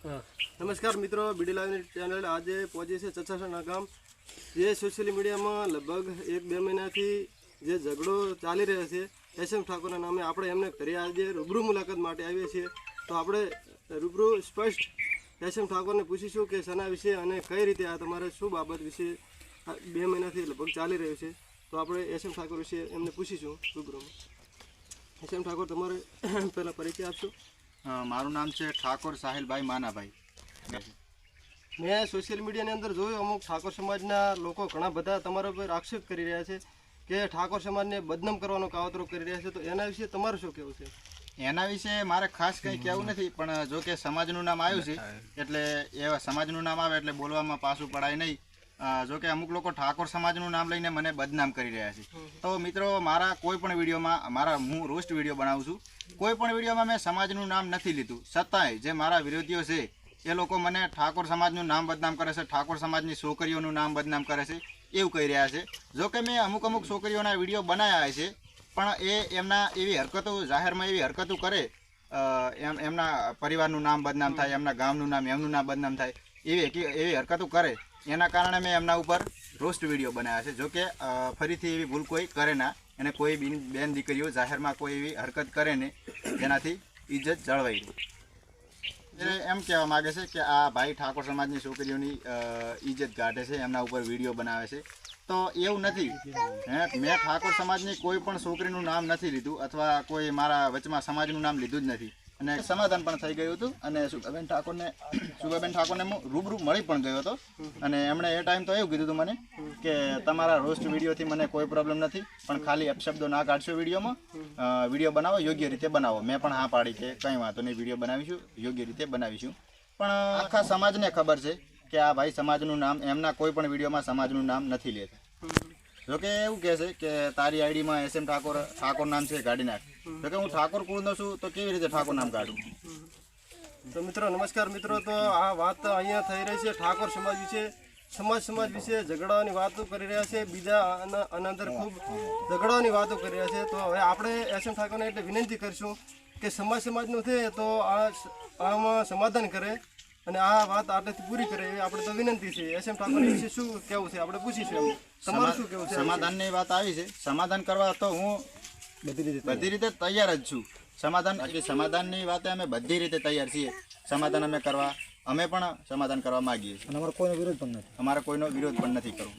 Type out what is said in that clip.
નમસ્કાર મિત્રો, બીડી લાઈવની ચેનલ આજે પહોંચી છે ચચાસણા ગામ જે સોશિયલ મીડિયામાં લગભગ એક બે મહિનાથી જે ઝઘડો ચાલી રહ્યો છે એસએમ ઠાકોરના નામે આપણે એમને કરી આજે રૂબરૂ મુલાકાત માટે આવીએ છીએ. તો આપણે રૂબરૂ સ્પષ્ટ એસએમ ઠાકોરને પૂછીશું કે શના વિશે અને કઈ રીતે આ તમારે શું બાબત વિશે બે મહિનાથી લગભગ ચાલી રહ્યું છે. તો આપણે એસએમ ઠાકોર વિશે એમને પૂછીશું રૂબરૂમાં. એસએમ ઠાકોર, તમારે પહેલાં પરિચય આપશો? મારું નામ છે ઠાકોર સાહિલભાઈ માનાભાઈ. મેં સોશિયલ મીડિયાની અંદર જોયું અમુક ઠાકોર સમાજના લોકો ઘણા બધા તમારા ઉપર આક્ષેપ કરી રહ્યા છે કે ઠાકોર સમાજને બદનામ કરવાનો કાવતરો કરી રહ્યા છે. તો એના વિશે તમારું શું કહેવું છે? એના વિશે મારે ખાસ કંઈ કહેવું નથી પણ જો કે સમાજનું નામ આવ્યું છે એટલે એવા સમાજનું નામ આવે એટલે બોલવામાં પાછું પડાય નહીં. અ, જો કે અમુક લોકો ઠાકોર સમાજનું નામ લઈને મને બદનામ કરી રહ્યા છે. તો મિત્રો મારા કોઈ પણ વિડીયોમાં મારા હું રોસ્ટ વીડિયો બનાવું છું. કોઈ પણ વિડીયોમાં મેં સમાજનું નામ નથી લીધું. છતાંય જે મારા વિરોધીઓ છે એ લોકો મને ઠાકોર સમાજનું નામ બદનામ કરે છે ઠાકોર સમાજની છોકરીઓનું નામ બદનામ કરે છે એવું કહી રહ્યા છે. જોકે મેં અમુક અમુક છોકરીઓના વીડિયો બનાવ્યા છે પણ એ એમના એવી હરકતો જાહેરમાં એવી હરકતો કરે એમ એમના પરિવારનું નામ બદનામ થાય એમના ગામનું નામ એમનું નામ બદનામ થાય એવી એવી હરકતો કરે. એના કારણે મેં એમના ઉપર રોસ્ટ વીડિયો બનાવ્યા છે. જો કે ફરીથી એવી ભૂલ કોઈ કરે ના. અને કોઈ બિન, બેન દીકરીઓ જાહેરમાં કોઈ એવી હરકત કરે ને જેનાથી ઇજ્જત જળવાઈ રહે. એમ કહેવા માગે છે કે આ ભાઈ ઠાકોર સમાજની છોકરીઓની ઇજ્જત કાઢે છે, એમના ઉપર વીડિયો બનાવે છે. તો એવું નથી. હે, મેં ઠાકોર સમાજની કોઈ પણ છોકરીનું નામ નથી લીધું અથવા કોઈ મારા વચમાં સમાજનું નામ લીધું જ નથી. અને સમાધાન પણ થઈ ગયું હતું. અને સુગાબેન ઠાકોરને સુગાબેન ઠાકોરને હું રૂબરૂ મળી પણ ગયો હતો. અને એમણે એ ટાઈમ તો એવું કીધું હતું મને કે તમારા રોસ્ટ વિડીયોથી મને કોઈ પ્રોબ્લેમ નથી, પણ ખાલી અપશબ્દો ના કાઢશો વિડીયોમાં. વીડિયો બનાવો, યોગ્ય રીતે બનાવો. મેં પણ હા પાડી કે કંઈ વાંધો નહીં, વીડિયો બનાવીશું, યોગ્ય રીતે બનાવીશું. પણ આખા સમાજને ખબર છે કે આ ભાઈ સમાજનું નામ, એમના કોઈ પણ વિડીયોમાં સમાજનું નામ નથી લેતા. જોકે એવું કહે છે કે તારી આઈડીમાં એસ એમ ઠાકોર ઠાકોર નામ છે કાઢી નાખ. જોકે હું ઠાકોર કુળનો છું, તો કેવી રીતે ઠાકોર નામ કાઢું? તો મિત્રો, નમસ્કાર મિત્રો, તો આ વાત અહીંયા થઈ રહી છે. ઠાકોર સમાજ વિશે, સમાજ સમાજ વિશે ઝઘડાઓની વાતો કરી રહ્યા છે. બીજા અંદર ખૂબ ઝઘડાઓની વાતો કરી રહ્યા છે. તો હવે આપણે એસ એમ ઠાકોરને એટલે વિનંતી કરીશું કે સમાજ સમાજનું છે તો આ આમાં સમાધાન કરે. અને આ વાત આટલેથી પૂરી કરે એવી આપણે તો વિનંતી છે. એસએમ ઠાકોર વિશે શું કેવું છે? આપણે પૂછીશું. તમારું શું કેવું છે? સમાધાનની વાત આવી છે. સમાધાન કરવા તો હું બધી રીતે બધી રીતે તૈયાર જ છું. સમાધાન એટલે સમાધાનની વાતે અમે બધી રીતે તૈયાર છીએ. સમાધાન અમે કરવા અમે પણ સમાધાન કરવા માંગીએ છીએ. અને અમારો કોઈનો વિરોધ પણ નથી. અમારે કોઈનો વિરોધ પણ નથી કરવો.